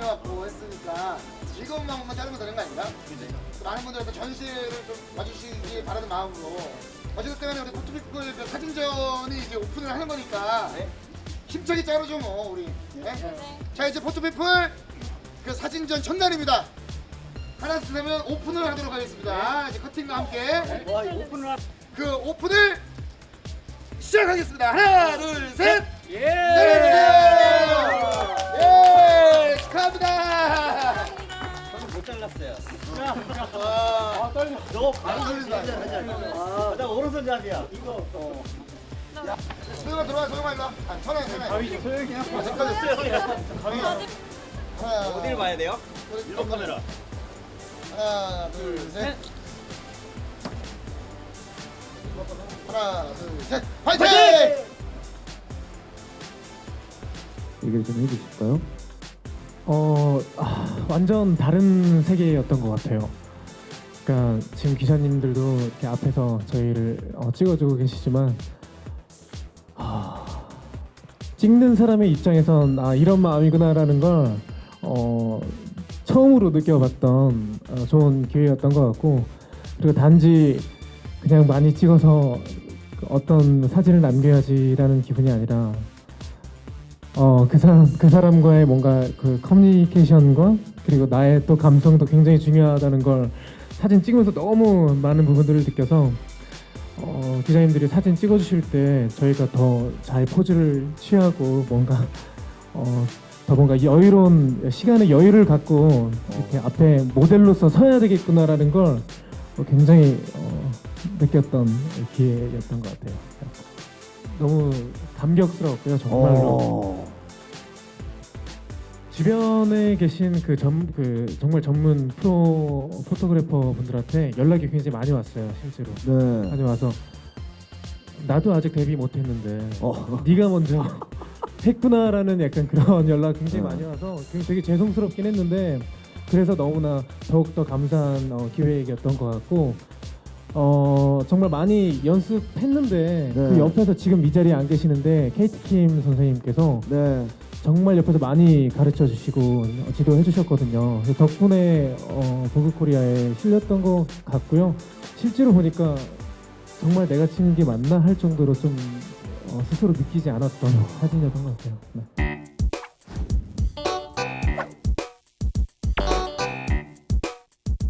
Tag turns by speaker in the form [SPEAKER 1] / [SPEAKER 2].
[SPEAKER 1] 다녀왔고 했으니까 즐거운 마음만 자르면 되는 거 아닌가? 많은 분들한테 전시회를 좀 봐주시기 바라는 마음으로 어쨌든 간에 우리 포토피플 그 사진전이 이제 오픈을 하는 거니까 힘차게 자르죠 뭐 우리. 네? 자 이제 포토피플 그 사진전 첫날입니다. 하나 둘 하면 오픈을 하도록 하겠습니다. 이제 커팅과 함께.
[SPEAKER 2] 와, 이거 오픈을 하...
[SPEAKER 1] 그 오픈을 시작하겠습니다. 하나 둘셋.
[SPEAKER 2] 예!
[SPEAKER 1] 내려주세요
[SPEAKER 2] 자,
[SPEAKER 1] 와 떨려. 너안
[SPEAKER 2] 바로
[SPEAKER 1] 걸린다.
[SPEAKER 2] 아, 나 오른손잡이야. 이거. 어.
[SPEAKER 1] 소영아 들어와 소영아 일로 와. 아, 천천히 천천히.
[SPEAKER 2] 가위죠, 소영이야.
[SPEAKER 1] 아, 잠깐만 가위야 하나
[SPEAKER 2] 어딜 봐야 돼요? 일본 카메라.
[SPEAKER 1] 하나 둘 셋. 하나 둘 셋. 화이팅!
[SPEAKER 3] 얘기를 좀 해주실까요? 어, 아, 완전 다른 세계였던 것 같아요. 그러니까 지금 기자님들도 이렇게 앞에서 저희를 어, 찍어주고 계시지만 아, 찍는 사람의 입장에선 아 이런 마음이구나라는 걸 어, 처음으로 느껴봤던 어, 좋은 기회였던 것 같고 그리고 단지 그냥 많이 찍어서 그 어떤 사진을 남겨야지라는 기분이 아니라 어 그 사람 그 사람과의 뭔가 그 커뮤니케이션과 그리고 나의 또 감성도 굉장히 중요하다는 걸 사진 찍으면서 너무 많은 부분들을 느껴서 어 기자님들이 사진 찍어주실 때 저희가 더 잘 포즈를 취하고 뭔가 어 더 뭔가 여유로운 시간의 여유를 갖고 이렇게 앞에 모델로서 서야 되겠구나라는 걸 어, 굉장히 어, 느꼈던 기회였던 것 같아요. 너무 감격스러웠고요, 정말로.
[SPEAKER 2] 어.
[SPEAKER 3] 주변에 계신 그, 전, 그 정말 전문 프로 포토그래퍼 분들한테 연락이 굉장히 많이 왔어요, 실제로.
[SPEAKER 4] 네.
[SPEAKER 3] 많이 와서 나도 아직 데뷔 못했는데
[SPEAKER 4] 어.
[SPEAKER 3] 네가 먼저 했구나라는 약간 그런 연락 굉장히
[SPEAKER 4] 네.
[SPEAKER 3] 많이 와서 되게 죄송스럽긴 했는데 그래서 너무나 더욱더 감사한 어, 기회였던 것 같고 어 정말 많이 연습했는데
[SPEAKER 4] 네.
[SPEAKER 3] 그 옆에서 지금 이 자리에 안 계시는데 케이티 킴 선생님께서
[SPEAKER 4] 네.
[SPEAKER 3] 정말 옆에서 많이 가르쳐 주시고 어, 지도해 주셨거든요. 덕분에 어, 보그 코리아에 실렸던 것 같고요. 실제로 보니까 정말 내가 찍은 게 맞나 할 정도로 좀 어, 스스로 느끼지 않았던 사진이었던 것 같아요. 네.